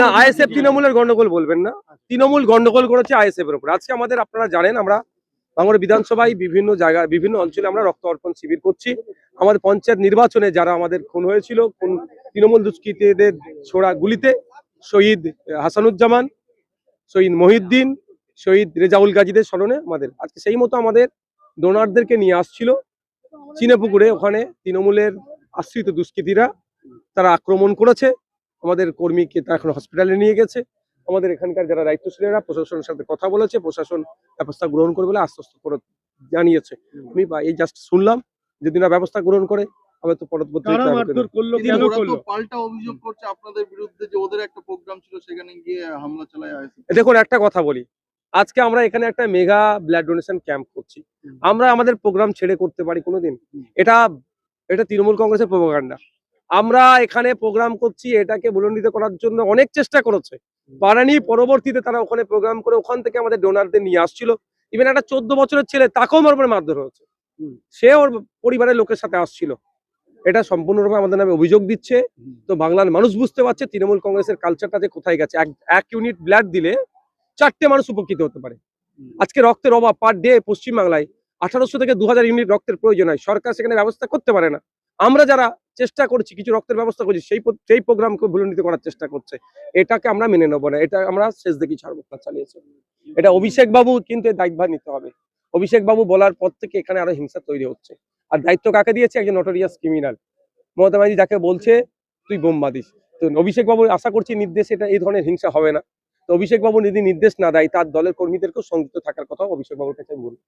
না আইএসএফ তৃণমূলের গন্ডগোল বলবেন না। তৃণমূল গন্ডগোল করেছে আইএসএফ এর উপর। আজকে আমাদের আপনারা জানেন, আমরা বাংলার বিধানসভায় বিভিন্ন জায়গায়, বিভিন্ন অঞ্চলে আমরা রক্ত অর্পণ শিবির করছি। আমাদের পঞ্চায়েত নির্বাচনে যারা আমাদের খুন হয়েছিল কোন তৃণমূল দুষ্কৃতীদের ছোড়া গুলিতে, শহীদ হাসানুজ্জামান, শহীদ মহিউদ্দিন, শহীদ রেজাউল গাজীদের স্মরণে আমাদের, আজকে সেই মতো আমাদের ডোনারদেরকে নিয়ে আসছিল। চিনেপুকুরে ওখানে তৃণমূলের আশ্রিত দুষ্কৃতীরা, তারা আক্রমণ করেছে। আমাদের কর্মীকে তারা এখন হসপিটালে নিয়ে গেছে। আমাদের এখানকার যারা দায়িত্বশীলেরা প্রশাসনের সাথে কথা বলেছে প্রশাসন ব্যবস্থা গ্রহণ করবে বলে আশ্বস্ত করে জানিয়েছে। আমি বা এই জাস্ট শুনলাম যদি না ব্যবস্থা গ্রহণ করে হবে তো পরবর্তী কারা মারধর করল কেন ওরা তো করল? পাল্টা অভিযোগ করছে আপনাদের বিরুদ্ধে যে ওদের একটা প্রোগ্রাম ছিল সেখানে গিয়ে হামলা চালায় আইএসএফ। দেখুন একটা কথা বলি। আজকে আমরা এখানে একটা মেগা ব্লাড ডোনেশন ক্যাম্প করছি। আমরা আমাদের প্রোগ্রাম ছেড়ে করতে পারি কোনোদিন? এটা এটা তৃণমূল কংগ্রেসের প্রোপাগান্ডা আমরা এখানে প্রোগ্রাম করছি এটাকে বুলন্ডিত করার জন্য অনেক চেষ্টা করেছে। পারানি পরবর্তীতে তারা ওখানে প্রোগ্রাম করে ওখান থেকে আমাদের ডোনারদের নিয়ে আসছিল। ইভেন একটা চোদ্দ বছরের ছেলে তাকেও মারবার মারধর হয়েছে। সে ওর পরিবারের লোকের সাথে আসছিল। এটা সম্পূর্ণরূপে আমাদের নামে অভিযোগ দিচ্ছে। তো বাংলার মানুষ বুঝতে পারছে তৃণমূল কংগ্রেসের কালচারটা যে কোথায় গেছে। এক এক ইউনিট ব্লাড দিলে চারটে মানুষ উপকৃত হতে পারে। আজকে রক্তের অভাব পার ডে পশ্চিমবাংলায়। আঠারোশো থেকে দু হাজার ইউনিট রক্তের প্রয়োজন হয়। সরকার সেখানে ব্যবস্থা করতে পারে না। আমরা যারা চেষ্টা করছি, কিছু রক্তের ব্যবস্থা করছি, সেই সেই প্রোগ্রামকে ভুলন্ডিত করার চেষ্টা করছে। এটাকে আমরা মেনে নেব না। এটা আমরা শেষ দেখি না চালিয়েছে এটা অভিষেক বাবু কিন্তু দায়িত্ব নিতে হবে। অভিষেক বাবু বলার পর থেকে এখানে আরও হিংসা তৈরি হচ্ছে। আর দায়িত্ব কাকে দিয়েছে? একজন নটোরিয়াস ক্রিমিনাল মমতা ব্যানার্জি যাকে বলছে, তুই দিস তো অভিষেক বাবু, আশা করছি নির্দেশ এটা এই ধরনের হিংসা হবে না। তো অভিষেক বাবু যদি নির্দেশ না দেয়, তার দলের কর্মীদেরকেও সংযুক্ত থাকার কথা অভিষেক বাবুর কাছে বলব।